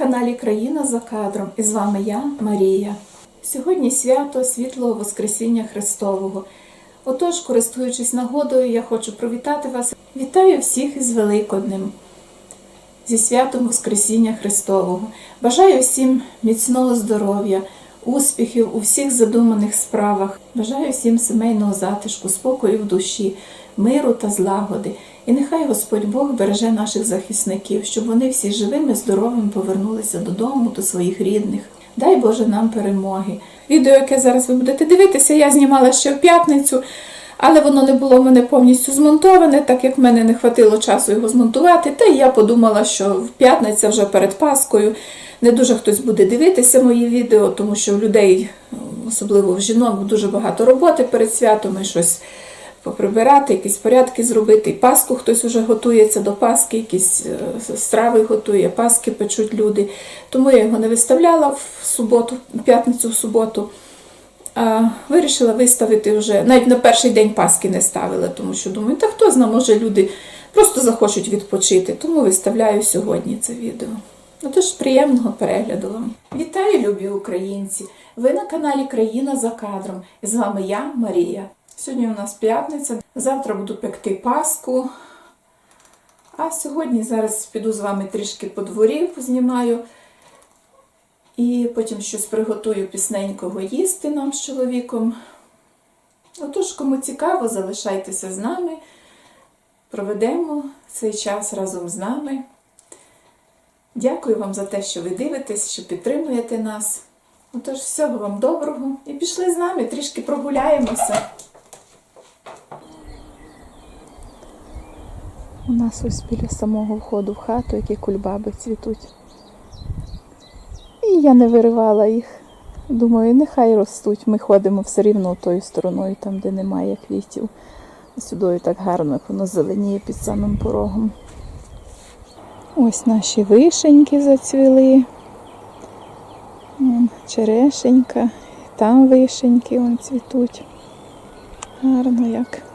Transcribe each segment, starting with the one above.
каналі Країна за кадром і з вами я, Марія. Сьогодні свято Світлого Воскресіння Христового. Отож, користуючись нагодою, я хочу привітати вас. Вітаю всіх із Великоднем, зі святом Воскресіння Христового. Бажаю всім міцного здоров'я, успіхів у всіх задуманих справах. Бажаю всім сімейного затишку, спокою в душі, миру та злагоди. І нехай Господь Бог береже наших захисників, щоб вони всі живими, здоровими повернулися додому, до своїх рідних. Дай Боже нам перемоги. Відео, яке зараз ви будете дивитися, я знімала ще в п'ятницю, але воно не було в мене повністю змонтоване, так як в мене не хватило часу його змонтувати. Та я подумала, що в п'ятниця вже перед Паскою не дуже хтось буде дивитися мої відео, тому що в людей, особливо в жінок, дуже багато роботи перед святом і щось поприбирати, якісь порядки зробити. І Пасху хтось вже готується до Пасхи, якісь е, страви готує, Паски печуть люди. Тому я його не виставляла в суботу, в п'ятницю в суботу. А вирішила виставити вже, навіть на перший день Пасхи не ставила, тому що думаю, та хто знає, може люди просто захочуть відпочити. Тому виставляю сьогодні це відео. Ну тож приємного перегляду вам. Вітаю, любі українці! Ви на каналі Країна за кадром. З вами я, Марія. Сьогодні у нас п'ятниця. Завтра буду пекти Пасху. А сьогодні зараз піду з вами трішки по дворі, познімаю. І потім щось приготую пісненького їсти нам з чоловіком. Отож, кому цікаво, залишайтеся з нами. Проведемо цей час разом з нами. Дякую вам за те, що ви дивитесь, що підтримуєте нас. Отож, всього вам доброго і пішли з нами, трішки прогуляємося. У нас ось біля самого входу в хату, які кульбаби цвітуть. І я не виривала їх. Думаю, нехай ростуть. Ми ходимо все рівно тою стороною, там, де немає квітів. Сюди так гарно, як воно зеленіє під самим порогом. Ось наші вишеньки зацвіли. Вон Черешенька, там вишеньки вон цвітуть. Гарно як.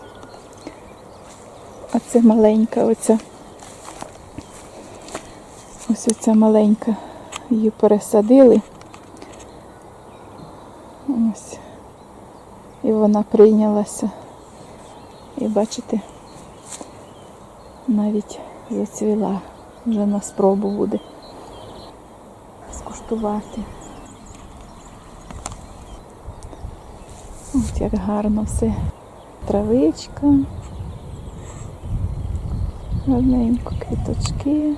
А це маленька оця. Ось оця маленька. Її пересадили. Ось. І вона прийнялася. І бачите, навіть зацвіла. Вже на спробу буде скуштувати. Ось як гарно все. Травичка. Гарненько квіточки.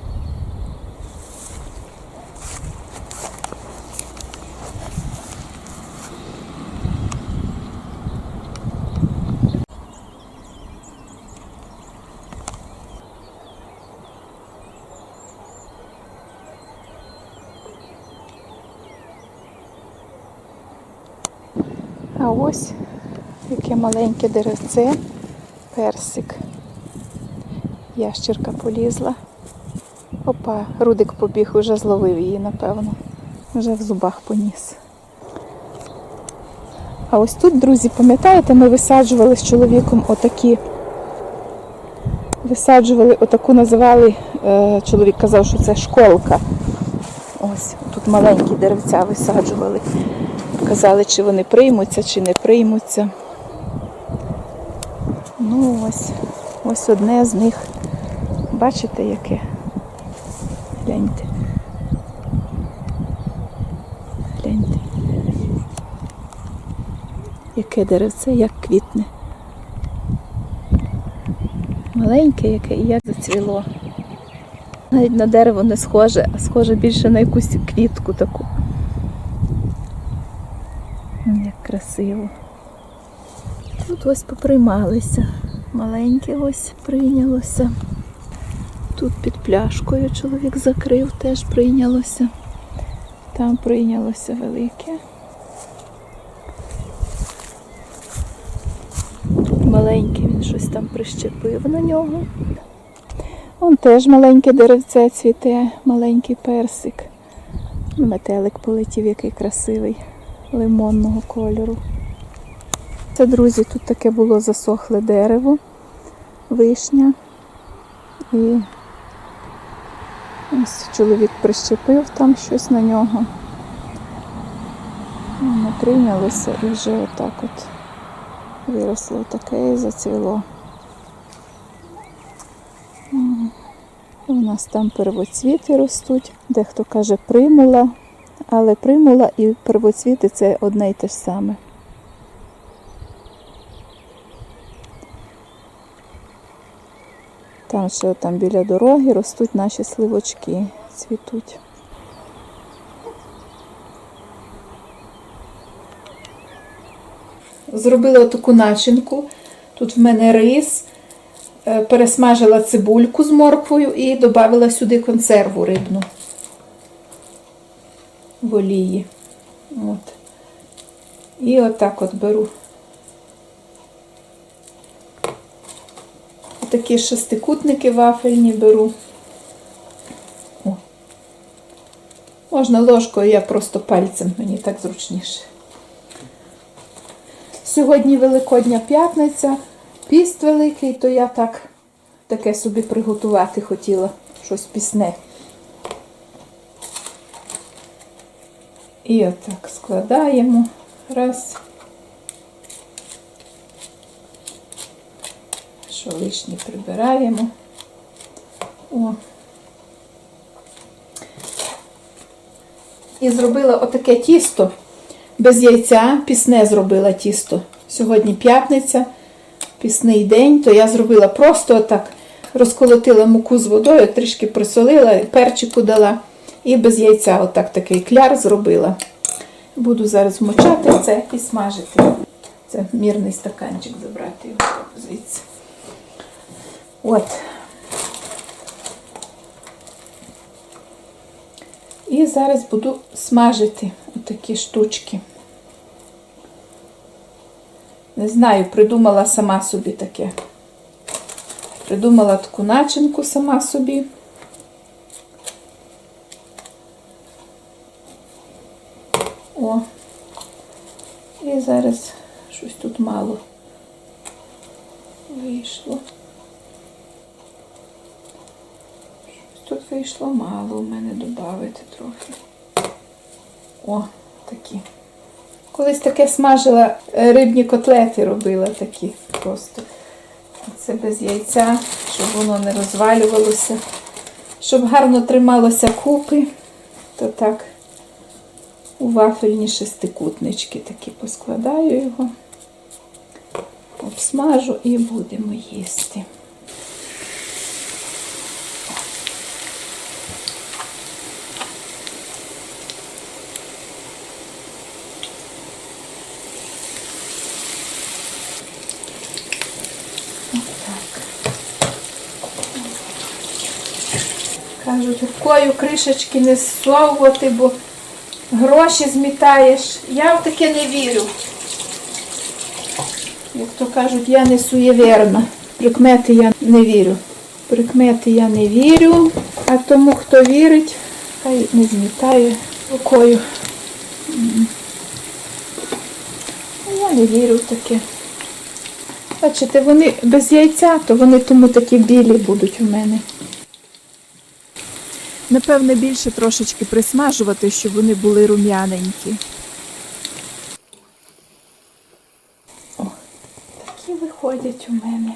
А ось яке маленьке деревце, персик. Ящерка полізла. Опа, Рудик побіг, уже зловив її, напевно. Вже в зубах поніс. А ось тут, друзі, пам'ятаєте, ми висаджували з чоловіком отакі. Висаджували, отаку називали, е, чоловік казав, що це школка. Ось, тут маленькі деревця висаджували. Казали, чи вони приймуться, чи не приймуться. Ну ось, ось одне з них. Бачите, яке? Гляньте. Гляньте. Яке деревце, як квітне. Маленьке яке і як зацвіло. Навіть на дерево не схоже, а схоже більше на якусь квітку таку. Як красиво. Тут ось поприймалися. Маленьке ось прийнялося. Тут під пляшкою чоловік закрив, теж прийнялося. Там прийнялося велике. Тут маленьке, він щось там прищепив на нього. Вон теж маленьке деревце цвіте, маленький персик. Метелик полетів, який красивий, лимонного кольору. Це, друзі, тут таке було засохле дерево, вишня. І Ось чоловік прищепив там щось на нього. Воно прийнялося і вже отак от виросло таке і зацвіло. У нас там первоцвіти ростуть, дехто каже примула, але примула і первоцвіти це одне й те ж саме. Там ще там біля дороги ростуть наші сливочки, цвітуть. Зробила таку начинку. Тут в мене рис, е, пересмажила цибульку з морквою і додала сюди консерву рибну в олії. От. І отак от беру. Такі шестикутники вафельні беру. О. Можна ложкою, я просто пальцем, мені так зручніше. Сьогодні Великодня п'ятниця, піст великий, то я так таке собі приготувати хотіла, щось пісне. І отак складаємо. Раз. Що лишнє прибираємо. О. І зробила отаке тісто. Без яйця пісне зробила тісто. Сьогодні п'ятниця, пісний день, то я зробила просто отак. Розколотила муку з водою, трішки присолила, перчику дала і без яйця отак такий кляр зробила. Буду зараз вмочати це і смажити. Це мірний стаканчик забрати його звідси. От. І зараз буду смажити отакі штучки. Не знаю, придумала сама собі таке. Придумала таку начинку сама собі. О. І зараз щось тут мало вийшло. Тут вийшло мало у мене додати трохи. О, такі. Колись таке смажила е, рибні котлети робила такі просто. Це без яйця, щоб воно не розвалювалося. Щоб гарно трималося купи, то так у вафельні шестикутнички такі поскладаю його, обсмажу і будемо їсти. Кажуть, рукою кришечки не зсовувати, бо гроші змітаєш. Я в таке не вірю. Як то кажуть, я не суєверна. Прикмети я не вірю. Прикмети я не вірю, а тому, хто вірить, хай не змітає рукою. Я не вірю в таке. Бачите, вони без яйця, то вони тому такі білі будуть у мене. Напевне, більше трошечки присмажувати, щоб вони були рум'яненькі. О, такі виходять у мене.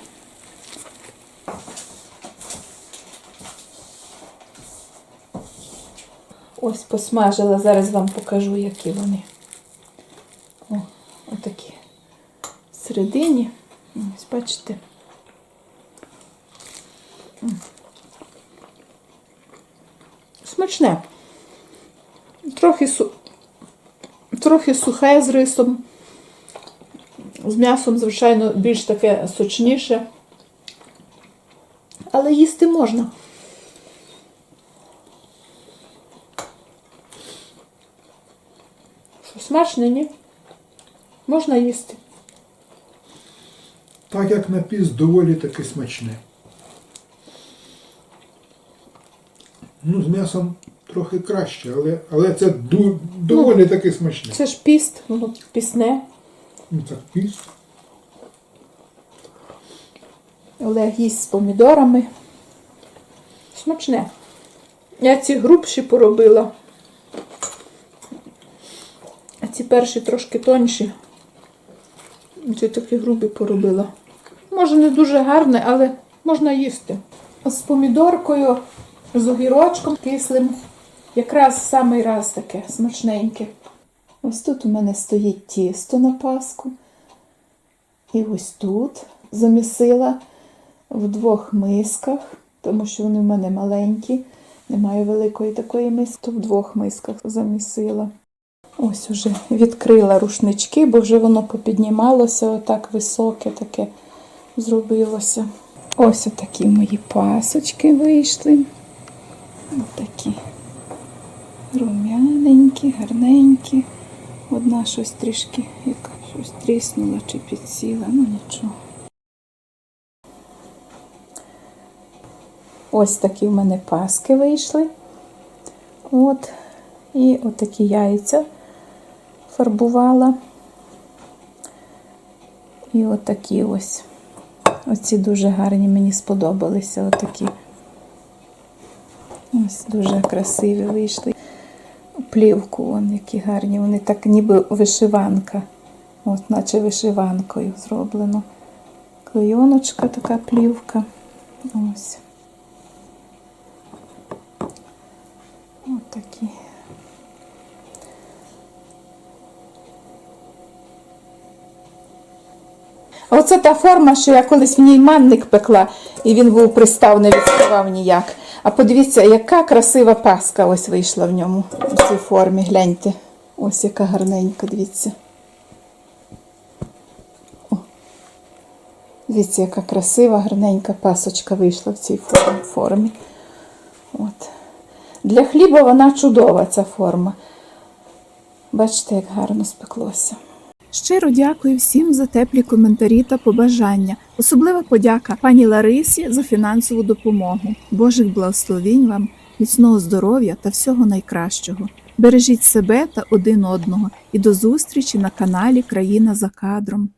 Ось посмажила, зараз вам покажу, які вони. О, отакі. Всередині. Ось бачите. Смачне. Трохи, су... Трохи сухе з рисом. З м'ясом, звичайно, більш таке сочніше. Але їсти можна. Що, смачне, ні? Можна їсти. Так як на піс доволі таки смачне. Ну, з м'ясом трохи краще, але, але це ду- доволі таки смачне. Це ж піст, воно пісне. Ну так піс. Олег їсть з помідорами. Смачне. Я ці грубші поробила. А ці перші трошки тонші. Ці такі грубі поробила. Може, не дуже гарне, але можна їсти. З помідоркою, з огірочком кислим. Якраз самий раз таке смачненьке. Ось тут у мене стоїть тісто на паску. І ось тут замісила в двох мисках, тому що вони в мене маленькі. Немає великої такої миски, то в двох мисках замісила. Ось уже відкрила рушнички, бо вже воно попіднімалося, отак високе таке зробилося. Ось отакі мої пасочки вийшли. Отакі рум'яненькі, гарненькі. Одна щось трішки, яка щось тріснула чи підсіла, ну нічого. Ось такі в мене паски вийшли. От. І отакі яйця фарбувала. І отакі ось. Оці дуже гарні, мені сподобалися. Отакі. Ось дуже красиві вийшли. Плівку, вон, які гарні. Вони так ніби вишиванка. От, наче вишиванкою зроблено. Клейоночка така плівка. Ось. Ось такі. Оце та форма, що я колись в ній манник пекла, і він був пристав, не відставав ніяк. А подивіться, яка красива паска ось вийшла в ньому, у цій формі. Гляньте. Ось яка гарненька, дивіться. О. Дивіться, яка красива, гарненька пасочка вийшла в цій формі. От. Для хліба вона чудова, ця форма. Бачите, як гарно спеклося. Щиро дякую всім за теплі коментарі та побажання. Особлива подяка пані Ларисі за фінансову допомогу. Божих благословінь вам, міцного здоров'я та всього найкращого. Бережіть себе та один одного і до зустрічі на каналі Країна за кадром.